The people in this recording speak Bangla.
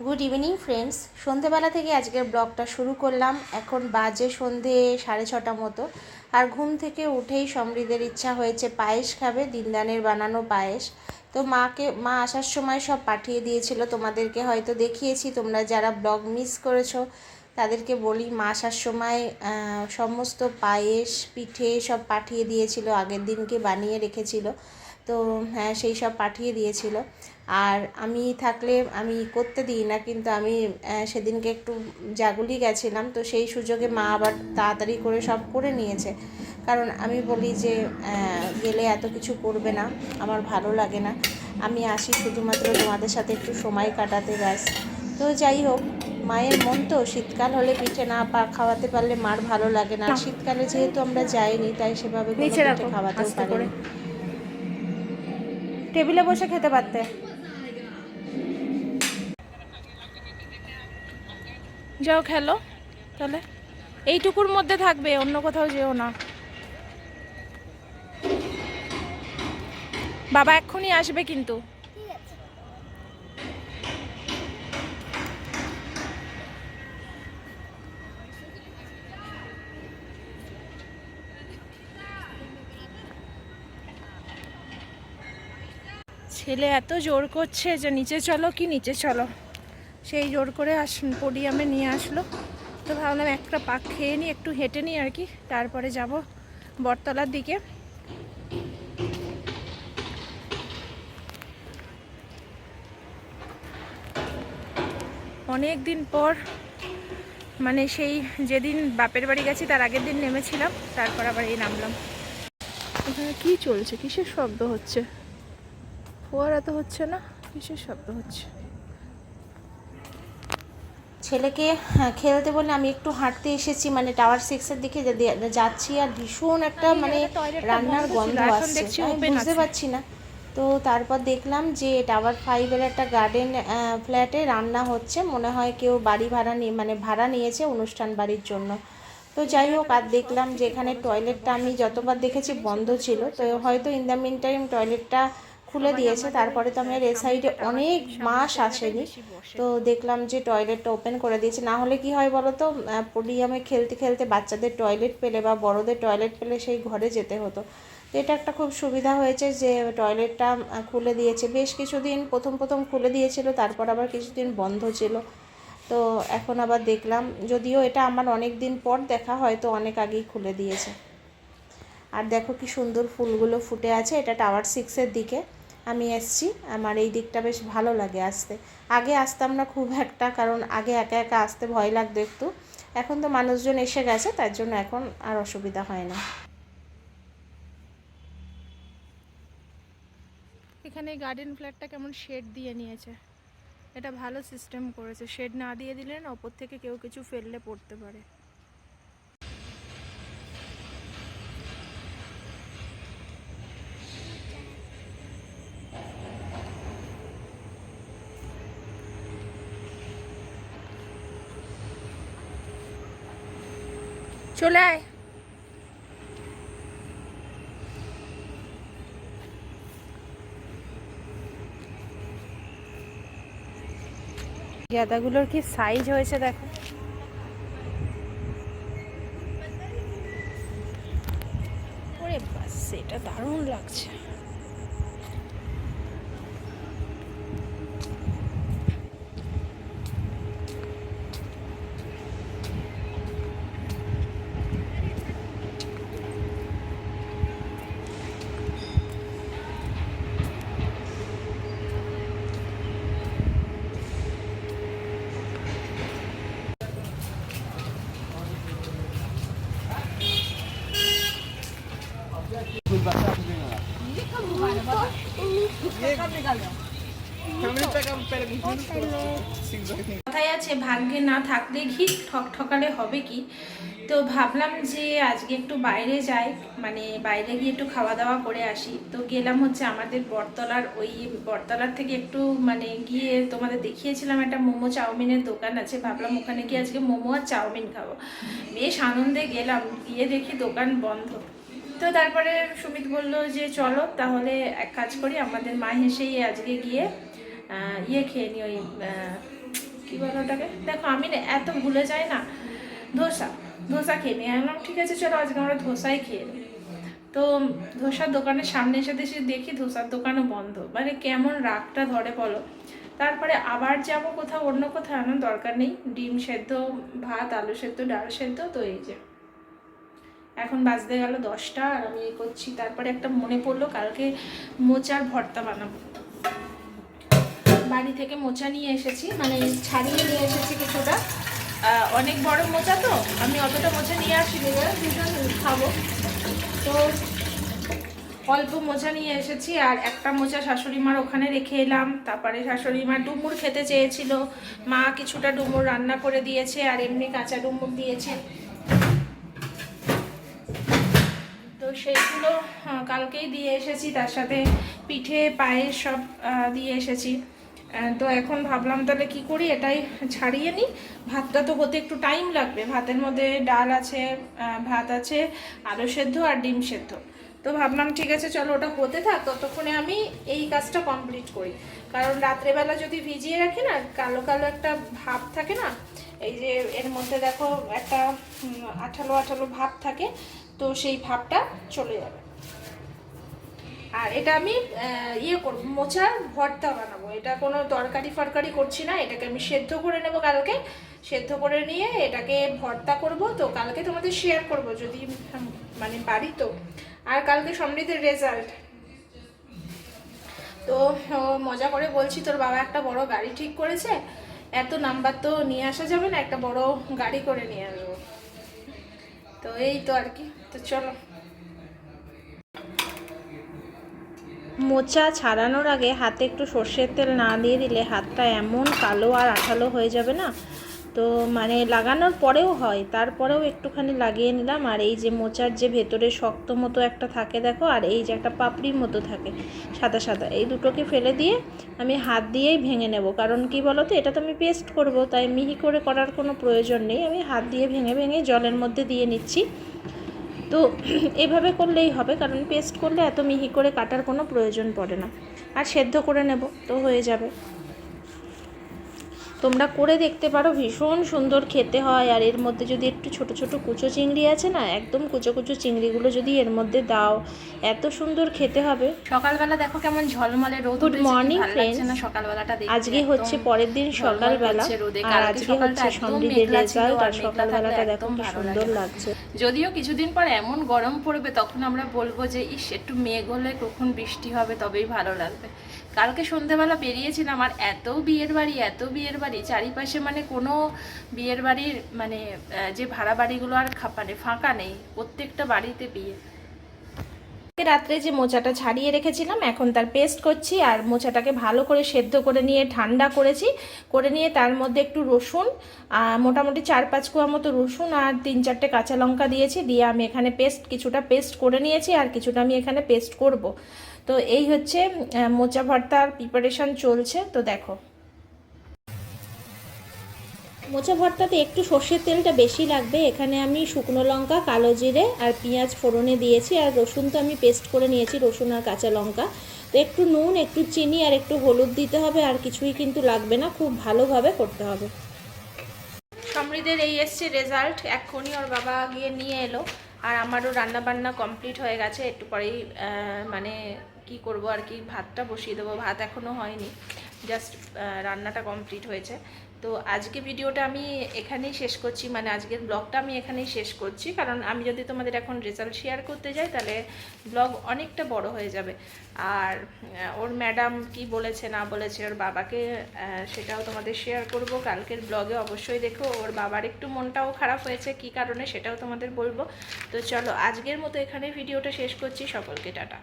গুড ইভিনিং ফ্রেন্ডস সন্ধেবেলা থেকে আজকের ব্লগটা শুরু করলাম। এখন বাজে সন্ধে সাড়ে ছটা মতো। আর ঘুম থেকে উঠেই সমৃদ্ধের ইচ্ছা হয়েছে পায়েস খাবে, দিনদানের বানানো পায়েস। তো মাকে, মা আসার সময় সব পাঠিয়ে দিয়েছিল। তোমাদেরকে হয়তো দেখিয়েছি। তোমরা যারা ব্লগ মিস করেছ, তাদেরকে বলি মা আসার সময় সমস্ত পায়েস, পিঠে সব পাঠিয়ে দিয়েছিল। আগের দিনকে বানিয়ে রেখেছিল। তো হ্যাঁ সেই সব পাঠিয়ে দিয়েছিল। আর আমি থাকলে আমি করতে দিই না কিন্তু আমি সেদিনকে একটু জাগুলি গেছিলাম তো সেই সুযোগে মা আবার তাড়াতাড়ি করে সব করে নিয়েছে। কারণ আমি বলি যে গেলে এত কিছু করবে না আমার ভালো লাগে না। আমি আসি শুধুমাত্র তোমাদের সাথে একটু সময় কাটাতে ব্যাস। তো যাই হোক মায়ের মন তো শীতকাল হলে পিঠে না পা খাওয়াতে পারলে মার ভালো লাগে না। শীতকালে যেহেতু আমরা যাইনি তাই সেভাবে পিঠে রাখো, খাওয়াতেও করে। টেবিলে বসে খেতে পারতে। যাও খেলো, তাহলে। এইটুকুর মধ্যে থাকবে, অন্য কোথাও যেও না। বাবা এক্ষুনি আসবে কিন্তু। ছেলে এত জোর করছে যে, নিচে চলো কি নিচে চলো? সেই জোর করে আস পোডিয়ামে নিয়ে আসলো। তো ভাবলাম একটা পাক খেয়ে নিই, একটু হেঁটে নিই আর কি। তারপরে যাব বটতলার দিকে। অনেক দিন পর মানে সেই যেদিন বাপের বাড়ি গেছি, তার আগের দিন নেমেছিলাম, তারপর আবার এই নামলাম। এখানে কি চলছে? কিসের শব্দ হচ্ছে? ফোয়ারা তো হচ্ছে না, কিসের শব্দ হচ্ছে? ছেলেকে হ্যাঁ, খেলতে বলে আমি একটু হাঁটতে এসেছি মানে টাওয়ার সিক্সের দিকে যাচ্ছি আর ভীষণ একটা মানে রান্নার গন্ধ আসছে। আমি বুঝতে পারছি না। তো তারপর দেখলাম যে টাওয়ার ফাইভের একটা গার্ডেন ফ্ল্যাটে রান্না হচ্ছে। মনে হয় কেউ বাড়ি ভাড়া নিয়ে মানে ভাড়া নিয়েছে অনুষ্ঠান বাড়ির জন্য। তো যাই হোক আর দেখলাম যে এখানে টয়লেটটা আমি যতবার দেখেছি বন্ধ ছিল। তো হয়তো ইন দ্য মিন টাইম টয়লেটটা খুলে দিয়েছে। তারপরে তো আমার এ সাইডে অনেক মাস আসেনি। তো দেখলাম যে টয়লেটটা ওপেন করে দিয়েছে। না হলে কি হয় বলো তো? পোডিয়ামে খেলতে খেলতে বাচ্চাদের টয়লেট পেলে বা বড়দের টয়লেট পেলে সেই ঘরে যেতে হতো। তো এটা একটা খুব সুবিধা হয়েছে যে টয়লেটটা খুলে দিয়েছে। বেশ কিছুদিন প্রথম প্রথম খুলে দিয়েছিল, তারপর আবার কিছুদিন বন্ধ ছিল। তো এখন আবার দেখলাম, যদিও এটা আমার অনেক দিন পর দেখা হয়তো অনেক আগেই খুলে দিয়েছে। আর দেখো কি সুন্দর ফুলগুলো ফুটে আছে। এটা টাওয়ার সিক্সের দিকে। আমি এসছি। আমার এই দিকটা বেশ ভালো লাগে আসতে। আগে আসতাম না খুব একটা, কারণ আগে একা একা আসতে ভয় লাগতো একটু। এখন তো মানুষজন এসে গেছে, তার জন্য এখন আর অসুবিধা হয় না। এখানে গার্ডেন ফ্ল্যাটটা কেমন শেড দিয়ে নিয়েছে। এটা ভালো সিস্টেম করেছে। শেড না দিয়ে দিলে না, ওপর থেকে কেউ কিছু ফেললে পড়তে পারে। চলে আয়। গাঁদাগুলোর কি সাইজ হয়েছে দেখো। ওরে এটা দারুণ লাগছে। কথাই আছে, ভাগ্যে না থাকলে ঘি ঠক ঠকালে হবে কি? তো ভাবলাম যে আজকে একটু বাইরে যাই মানে বাইরে গিয়ে একটু খাওয়া দাওয়া করে আসি। তো গেলাম হচ্ছে আমাদের বটতলার ওই বটতলার থেকে একটু মানে গিয়ে তোমাদের দেখিয়েছিলাম একটা মোমো চাউমিনের দোকান আছে, ভাবলাম ওখানে গিয়ে আজকে মোমো আর চাউমিন খাব। বেশ আনন্দে গেলাম, গিয়ে দেখি দোকান বন্ধ। তো তারপরে সুমিত বলল যে চলো, তাহলে এক কাজ করি, আমাদের মা হেসেই আজকে গিয়ে ইয়ে খেয়ে নি ওই কী বলো ওটাকে? দেখো, আমি না এত ভুলে যাই না। ধোসা ধোসা খেয়ে নিই। আমি ঠিক আছে, চলো, আজকে আমরা ধোসাই খেয়ে নিই। তো ধোসার দোকানের সামনে এসে দেশে দেখি ধোসার দোকানও বন্ধ। মানে কেমন রাগটা ধরে বলো। তারপরে আবার যাব কোথাও, অন্য কোথাও আনার দরকার নেই। ডিম সেদ্ধ, ভাত, আলু সেদ্ধ, ডাল সেদ্ধ, তো এই যে। এখন বাজতে গেল দশটা আর আমি এই করছি। তারপরে একটা মনে পড়ল, কালকে মোচার ভর্তা বানাবো। বাড়ি থেকে মোচা নিয়ে এসেছি মানে ছাড়িয়ে নিয়ে এসেছি কিছুটা। অনেক বড় মোচা তো, আমি অতটা মোচা নিয়ে এবার দুজন খাব। তো অল্প মোচা নিয়ে এসেছি, আর একটা মোচা শাশুড়ি মার ওখানে রেখে এলাম। তারপরে শাশুড়ি মা ডুমুর খেতে চেয়েছিল। মা কিছুটা ডুমুর রান্না করে দিয়েছে, আর এমনি কাঁচা ডুমুর দিয়েছে তো সেইগুলো কালকেই দিয়ে এসেছি, তার সাথে পিঠে, পায়েস সব দিয়ে এসেছি। তো এখন ভাবলাম তাহলে কি করি, এটাই ছাড়িয়ে নিই। ভাতটা তো হতে একটু টাইম লাগবে। ভাতের মধ্যে ডাল আছে ভাত আছে, আলু সেদ্ধ আর ডিম সেদ্ধ। তো ভাবলাম ঠিক আছে, চলো ওটা হতে থাক, ততক্ষণে আমি এই কাজটা কমপ্লিট করি। কারণ রাত্রেবেলা যদি ভিজিয়ে রাখি না, কালো কালো একটা ভাব থাকে না, এই যে এর মধ্যে দেখো একটা আঠালো আঠালো ভাব থাকে তো সেই ভাবটা চলে যাবে। আর এটা আমি ইয়ে করব, মোচা ভর্তা বানাবো। এটা কোনো তরকারি ফরকারি করছি না, এটাকে আমি সেদ্ধ করে নেব কালকে। সেদ্ধ করে নিয়ে এটাকে ভর্তা করব। তো কালকে তোমাদের শেয়ার করব, যদি মানে বাড়ি তো। আর কালকে সমৃদ্ধের রেজাল্ট তো মজা করে বলছি, তোর বাবা একটা বড় গাড়ি ঠিক করেছে। এত নাম্বার তো নিয়ে আসা যাবে না, একটা বড় গাড়ি করে নিয়ে আসব। তো এই তো আর কি, তো চলো। মোচা ছাড়ানোর আগে হাতে একটু সর্ষের তেল না দিয়ে দিলে হাতটা এমন কালো আর আঠালো হয়ে যাবে না? তো মানে লাগানোর পরেও হয়, তারপরেও একটুখানি লাগিয়ে নিলাম। আর এই যে মোচার যে ভেতরে শক্ত মতো একটা থাকে দেখো, আর এই যে একটা পাপড়ির মতো থাকে, সাদা সাদা, এই দুটোকে ফেলে দিয়ে আমি হাত দিয়েই ভেঙে নেব। কারণ কি বলো তো এটা তো আমি পেস্ট করব, তাই মিহি করে করার কোনো প্রয়োজন নেই। আমি হাত দিয়ে ভেঙে ভেঙে জলের মধ্যে দিয়ে নিচ্ছি। তো এভাবে করলেই হবে, কারণ পেস্ট করলে এত মিহি করে কাটার কোনো প্রয়োজন পড়ে না। আর সেদ্ধ করে নেব, তো হয়ে যাবে। তোমরা করে দেখতে পারো ভীষণ সুন্দর খেতে হয়। আর এর মধ্যে যদি একটু ছোট ছোট কুচো চিংড়ি আছে না একদম কুচো কুচো চিংড়িগুলো যদি এর মধ্যে দাও এত সুন্দর খেতে হবে। সকালবেলা দেখো কেমন ঝলমলে রোদ Good উঠেছে, কি morning, ভালো লাগছে friends. না সকালবেলাটা আজকে হচ্ছে পরের দিন সকালবেলা। আর আজকে হচ্ছে সমৃদ্ধের রেজাল্ট আর সকালবেলাটা দেখো কি সুন্দর লাগছে। যদিও কিছুদিন পর এমন গরম পড়বে তখন আমরা বলব যে ইস একটু মেঘ হলে কখন বৃষ্টি হবে তবেই ভালো লাগবে। কালকে সন্ধেবেলা বেরিয়েছিলাম আর এত বিয়ের বাড়ি, এত বিয়ের বাড়ি, চারিপাশে মানে কোনো বিয়ের বাড়ির মানে যে ভাড়া বাড়িগুলো আর মানে ফাঁকা নেই, প্রত্যেকটা বাড়িতে বিয়ে। রাত্রে যে মোচাটা ছাড়িয়ে রেখেছিলাম, এখন তার পেস্ট করছি আর মোচাটাকে ভালো করে সেদ্ধ করে নিয়ে, ঠান্ডা করেছি, করে নিয়ে তার মধ্যে একটু রসুন মোটামুটি চার পাঁচ কুয়া মতো রসুন আর তিন চারটে কাঁচা লঙ্কা দিয়েছি, দিয়ে আমি এখানে পেস্ট, কিছুটা পেস্ট করে নিয়েছি আর কিছুটা আমি এখানে পেস্ট করব। তো এই হচ্ছে মোচা ভর্তার প্রিপারেশন চলছে, তো দেখো। মোচা ভর্তাতে একটু সর্ষের তেলটা বেশি লাগবে। এখানে আমি শুকনো লঙ্কা, কালো জিরে আর পেঁয়াজ ফোড়নে দিয়েছি, আর রসুন তো আমি পেস্ট করে নিয়েছি, রসুন আর কাঁচা লঙ্কা। তো একটু নুন, একটু চিনি আর একটু হলুদ দিতে হবে, আর কিছুই কিন্তু লাগবে না, খুব ভালোভাবে করতে হবে। সমৃদ্ধের এই এসছে রেজাল্ট এক্ষুনি ওর বাবা গিয়ে নিয়ে এলো, আর আমারও রান্না বান্না কমপ্লিট হয়ে গেছে, একটু পরেই মানে কি করব আর কি? ভাতটা বসিয়ে দেবো। ভাত এখনও হয়নি। জাস্ট রান্নাটা কমপ্লিট হয়েছে। তো আজকে ভিডিওটা আমি এখানেই শেষ করছি। মানে আজকের ব্লগটা আমি এখানেই শেষ করছি। কারণ আমি যদি তোমাদের এখন রেজাল্ট শেয়ার করতে যাই, তাহলে ব্লগ অনেকটা বড় হয়ে যাবে। আর ওর ম্যাডাম কি বলেছে, না বলেছে, ওর বাবাকে সেটাও তোমাদের শেয়ার করব। কালকের ব্লগে অবশ্যই দেখো, ওর বাবার একটু মনটাও খারাপ হয়েছে। কি কারণে সেটাও তোমাদের বলব। তো চলো, আজকের মতো এখানে ভিডিওটা শেষ করছি। সকলকে টাটা।